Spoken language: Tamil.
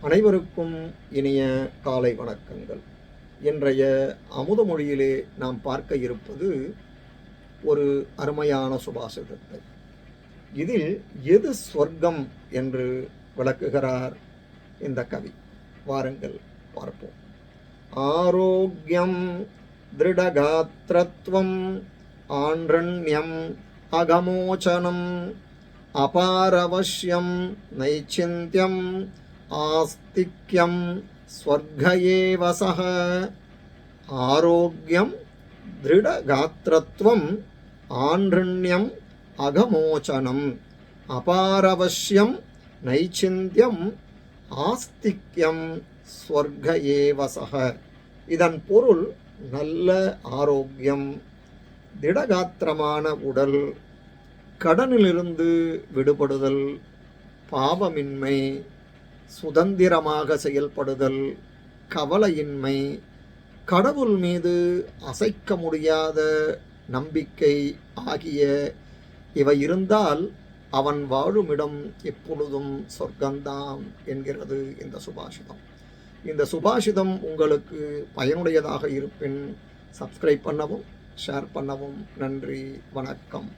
அனைவருக்கும் இனிய காலை வணக்கங்கள். இன்றைய அமுதமொழியிலே நாம் பார்க்க இருப்பது ஒரு அருமையான சுபாஷிதத்தை. இதில் எது சொர்க்கம் என்று விளக்குகிறார் இந்த கவி. வாருங்கள் பார்ப்போம். ஆரோக்கியம் திருடகாத்திரத்துவம் ஆண்ரண்யம் அகமோச்சனம் அபாரவசியம் நைச்சிந்தியம் ஆஸ்திக்யம் ஸ்வர்க ஏவ சக ஆரோக்கியம் திருடகாத்திரத்துவம் ஆண்ரண்யம் அகமோச்சனம் அபாரவசியம் நைச்சிந்தியம் ஆஸ்திக்யம் ஸ்வர்க ஏவ இதன் பொருள் நல்ல ஆரோக்கியம் திடகாத்திரமான உடல் கடனிலிருந்து விடுபடுதல் பாவமின்மை சுதந்திரமாக செயல்படுதல் கவலையின்மை கடவுள் மீது அசைக்க முடியாத நம்பிக்கை ஆகிய இவை இருந்தால் அவன் வாழுமிடம் எப்பொழுதும் சொர்க்கந்தாம் என்கிறது இந்த சுபாஷிதம். இந்த சுபாஷிதம் உங்களுக்கு பயனுடையதாக இருப்பின் சப்ஸ்கிரைப் பண்ணவும் ஷேர் பண்ணவும் நன்றி வணக்கம்.